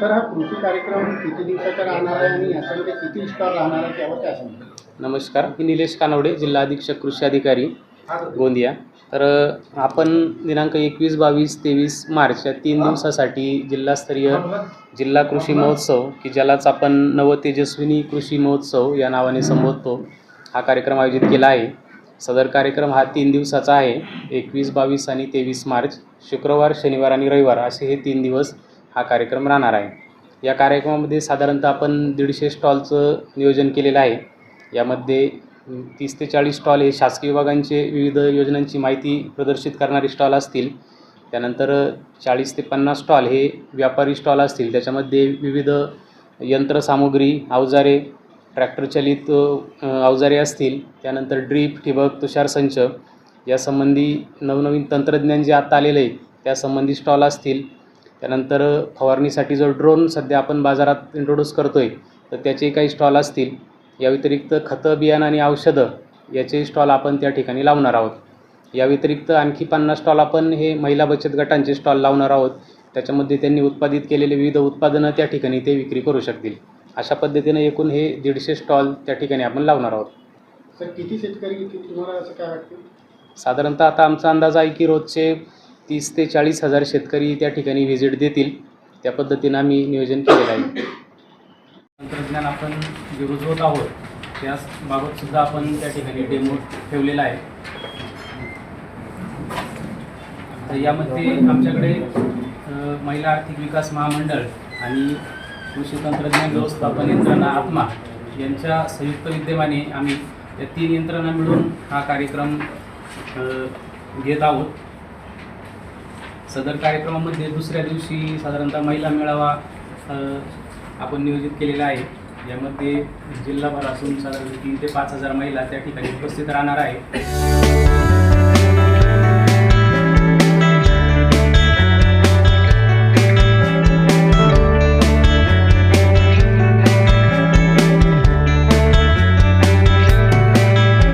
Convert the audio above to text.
कार्यक्रम किती दिवसाचा राहणार आहे आणि याच्यामध्ये किती राहणार आहे त्यावर काय सांगतो नमस्कार मी निलेश कानवडे जिल्हा अधीक्षक कृषी अधिकारी गोंदिया. तर आपण दिनांक एकवीस बावीस तेवीस मार्च या तीन दिवसासाठी जिल्हास्तरीय जिल्हा कृषी महोत्सव की ज्यालाच आपण नवतेजस्विनी कृषी महोत्सव या नावाने संबोधतो हा कार्यक्रम आयोजित केला आहे. सदर कार्यक्रम हा तीन दिवसाचा आहे एकवीस बावीस आणि तेवीस मार्च शुक्रवार शनिवार आणि रविवार असे हे तीन दिवस हा कार्यक्रम राहणार आहे. या कार्यक्रमामध्ये साधारणतः आपण दीडशे स्टॉलचं नियोजन केलेलं आहे. यामध्ये तीस ते चाळीस स्टॉल हे शासकीय विभागांचे विविध योजनांची माहिती प्रदर्शित करणारे स्टॉल असतील. त्यानंतर चाळीस ते पन्नास स्टॉल हे व्यापारी स्टॉल असतील. त्याच्यामध्ये विविध यंत्रसामुग्री अवजारे ट्रॅक्टरचलित अवजारे असतील. त्यानंतर ड्रीप ठिबक तुषार संच यासंबंधी नवनवीन तंत्रज्ञान जे आता आलेलं आहे त्यासंबंधी स्टॉल असतील. त्यानंतर फवारणीसाठी जो ड्रोन सध्या आपण बाजारात इंट्रोड्यूस करतो आहे तर त्याचे काही स्टॉल असतील. या व्यतिरिक्त खतं बियाणं आणि औषधं याचे स्टॉल आपण त्या ठिकाणी लावणार आहोत. या व्यतिरिक्त आणखी पन्नास स्टॉल आपण हे महिला बचत गटांचे स्टॉल लावणार आहोत. त्याच्यामध्ये त्यांनी उत्पादित केलेले विविध उत्पादनं त्या ठिकाणी ते विक्री करू शकतील. अशा पद्धतीनं एकूण हे दीडशे स्टॉल त्या ठिकाणी आपण लावणार आहोत. सर किती शेतकरी तुम्हाला असं काय वाटतं? साधारणतः आता आमचा अंदाज आहे की रोजचे तीस ते चाळीस हजार शेतकरी त्या ठिकाणी व्हिजिट देतील. त्या पद्धतीनं आम्ही नियोजन केलेलं आहे. तंत्रज्ञान आपण जे रुजवत आहोत त्याबाबत सुद्धा आपण त्या ठिकाणी डेमो ठेवलेला आहे. तर यामध्ये आमच्याकडे महिला आर्थिक विकास महामंडळ आणि कृषी तंत्रज्ञान व्यवस्थापन यंत्रणा आत्मा यांच्या संयुक्त विद्यमाने आम्ही या तीन यंत्रणा मिळून हा कार्यक्रम घेत आहोत. सदर कार्यक्रमामध्ये दुसऱ्या दिवशी साधारणतः महिला मेळावा आपण नियोजित केलेला आहे. यामध्ये जिल्हाभरातून साधारण तीन ते पाच हजार महिला त्या ठिकाणी उपस्थित राहणार आहे